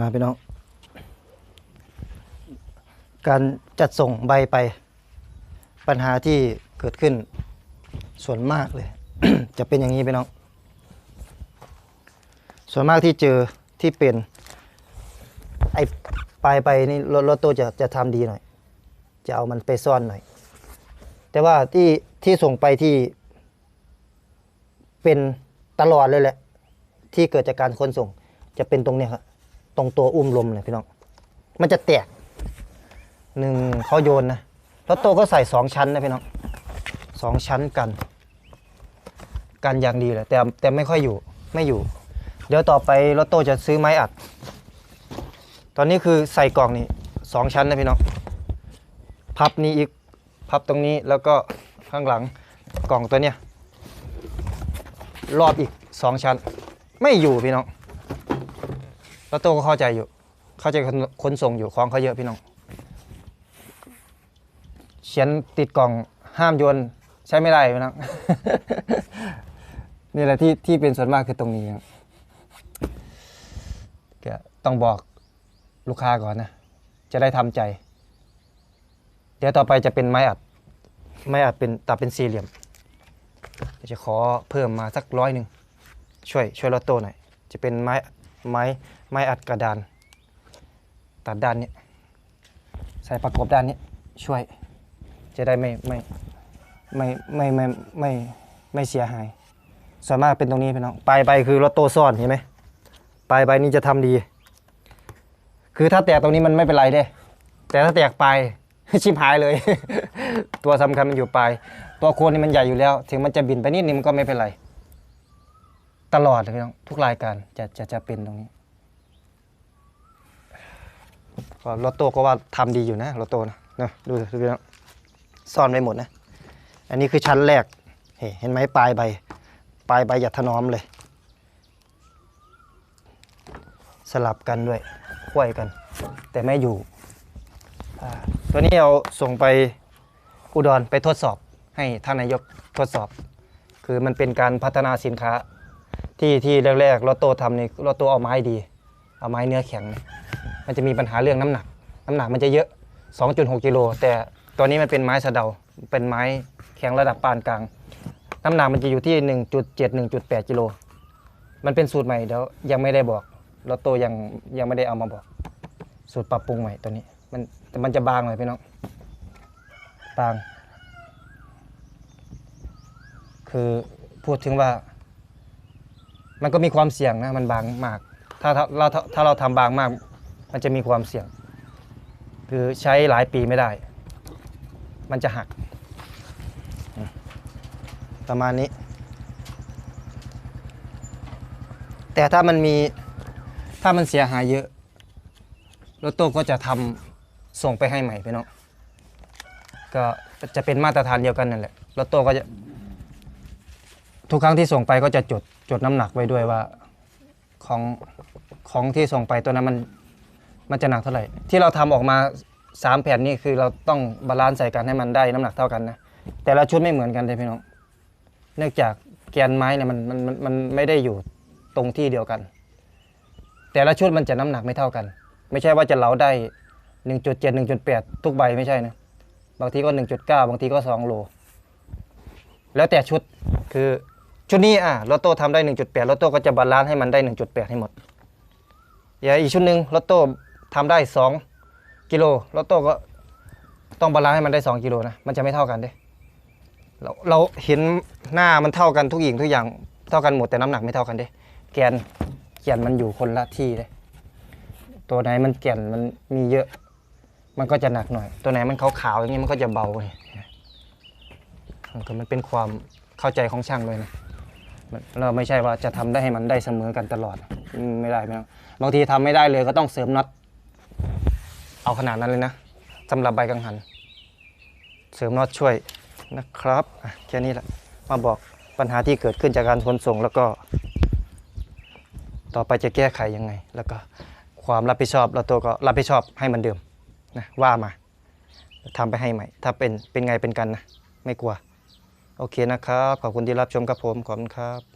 มาพี่น้อง การจัดส่งใบไปปัญหาที่เกิดขึ้นส่วนมากเลย จะเป็นอย่างนี้พี่น้อง ส่วนมากที่เจอที่เป็นไอ้ปลายไปนี่รถรถตู้จะจะทำดีหน่อย จะเอามันไปซ่อนหน่อย แต่ว่าที่ที่ส่งไปที่ เป็นตลอดเลยแหละ ที่เกิดจากการขนส่ง จะเป็นตรงเนี้ยครับ ตรงตัวอุ้มลมเลยพี่น้อง มันจะแตกหนึ่งเขาโยนนะรถโตก็ใส่สองชั้นนะพี่น้องสองชั้นกัน กันอย่างดีเลยแต่แต่ไม่ค่อยอยู่ไม่อยู่ เดี๋ยวต่อไปรถโตจะซื้อไม้อัด ตอนนี้คือใส่กล่องนี่สองชั้นนะพี่น้องพับนี้อีกพับตรงนี้แล้วก็ข้างหลังกล่องตัวเนี้ยรอบอีกสองชั้น ไม่อยู่พี่น้อง โตก็เข้าใจอยู่ เข้าใจคนส่งอยู่ของเขาเยอะพี่น้องเขียนติดกล่องห้ามโยนใช้ไม่ได้พี่น้องนี่แหละที่ที่เป็นส่วนมากคือตรงนี้ครับก็ต้องบอกลูกค้าก่อนนะ จะได้ทำใจ เดี๋ยวต่อไปจะเป็นไม้อัด ไม้อัดเป็นตัดเป็นสี่เหลี่ยมจะขอเพิ่มมาสักร้อยหนึ่งช่วยช่วยลดโต้หน่อย จะเป็นไม้ไม้ ไม้อัดกระดาน ตัดด้านนี้ ใส่ประกบด้านนี้ช่วย จะได้ไม่ไม่ไม่ไม่ไม่ไม่ไม่เสียหาย ส่วนมากเป็นตรงนี้พี่น้องปลายใบคือรถโต้ซ่อนเห็นไหมปลายใบนี้จะทำดี คือถ้าแตกตรงนี้มันไม่เป็นไรเด้ แต่ถ้าแตกปลายชิบหายเลย ตัวสำคัญมันอยู่ปลาย ตัวโคนนี่มันใหญ่อยู่แล้ว ถึงมันจะบินไปนิดนึงมันก็ไม่เป็นไร ตลอดเลยพี่น้องทุกรายการจะจะจะเป็นตรงนี้ ก็รถโตก็ว่าทำดีอยู่นะรถโตนะนะดูดูน้องซ่อนไว้หมดนะ อันนี้คือชั้นแรกเฮ้เห็นไหมปลายใบ ปลายใบอย่าถนอมเลย สลับกันด้วยค่วยกัน แต่ไม่อยู่ ตัวนี้เอาส่งไปอุดรไปทดสอบให้ท่านนายกทดสอบ คือมันเป็นการพัฒนาสินค้า ที่ที่แรกๆรถโตทำนี่รถโตเอาไม้ดี เอาไม้เนื้อแข็ง มันจะมีปัญหาเรื่องน้ำหนัก น้ำหนักมันจะเยอะ 2.6กิโลแต่ตัวนี้มันเป็นไม้สะเดา เป็นไม้แข็งระดับปานกลาง น้ำหนักมันจะอยู่ที่ 1.7 1.8กิโลมันเป็นสูตรใหม่เดี๋ยวยังไม่ได้บอกรถโตยังยังไม่ได้เอามาบอก สูตรปรับปรุงใหม่ตัวนี้ มันแต่มันจะบางหน่อยพี่น้องบาง คือพูดถึงว่า มันก็มีความเสี่ยงนะมันบางมาก ถ้าถ้าเราถ้าถ้าเราทำบางมาก มันจะมีความเสี่ยง คือใช้หลายปีไม่ได้ มันจะหัก ประมาณนี้ แต่ถ้ามันมีถ้ามันเสียหายเยอะรถตู้ก็จะทำส่งไปให้ใหม่พี่น้องก็จะเป็นมาตรฐานเดียวกันนั่นแหละรถตู้ก็จะทุกครั้งที่ส่งไปก็จะจดจดน้ำหนักไว้ด้วยว่าของของที่ส่งไปตัวนั้นมัน มันจะหนักเท่าไหร่ ที่เราทำออกมาสามแผ่นนี่คือเราต้องบาลานซ์ใส่กันให้มันได้น้ำหนักเท่ากันนะแต่ละชุดไม่เหมือนกันเลยพี่น้อง เนื่องจากแกนไม้เนี่ยมันมันมันมันไม่ได้อยู่ตรงที่เดียวกัน แต่ละชุดมันจะน้ำหนักไม่เท่ากัน ไม่ใช่ว่าจะเหลาได้ 1.7 1.8 ทุกใบไม่ใช่นะบางทีก็ 1.9 บางทีก็ 2 โล แล้วแต่ชุดคือชุดนี้อะลอตโต้ทำได้ 1.8ลอตโต้ก็จะบาลานซ์ให้มันได้ 1.8 ให้หมดอย่าอีกชุดหนึ่งลอตโต้ ทำได้ 2 กิโลลอตโต้ก็ต้องบาลานซ์ให้มันได้ 2 กิโลนะ มันจะไม่เท่ากันเด้เราเราเห็นหน้ามันเท่ากันทุกอย่างทุกอย่างเท่ากันหมดแต่น้ำหนักไม่เท่ากันเด้แกนแกนมันอยู่คนละที่เลยตัวไหนมันแก่นมันมีเยอะ มันก็จะหนักหน่อย ตัวไหนมันขาวๆอย่างนี้มันก็จะเบาเลยมันก็มันเป็นความเข้าใจของช่างเลยนะเราไม่ใช่ว่าจะทำได้ให้มันได้เสมอกันตลอด ไม่ได้ไม่ได้บางทีทำไม่ได้เลยก็ต้องเสริมน็อต เอาขนาดนั้นเลยนะสำหรับใบกังหัน เสริมน็อตช่วยนะครับแค่นี้แหละมาบอกปัญหาที่เกิดขึ้นจากการขนส่งแล้วก็ ต่อไปจะแก้ไขยังไง แล้วก็ความรับผิดชอบเราตัวก็รับผิดชอบให้มันเดิมนะว่ามาทำไปให้ใหม่ ถ้าเป็นเป็นไงเป็นกันนะ ไม่กลัว โอเคนะครับ ขอบคุณที่รับชมครับผม ขอบคุณครับ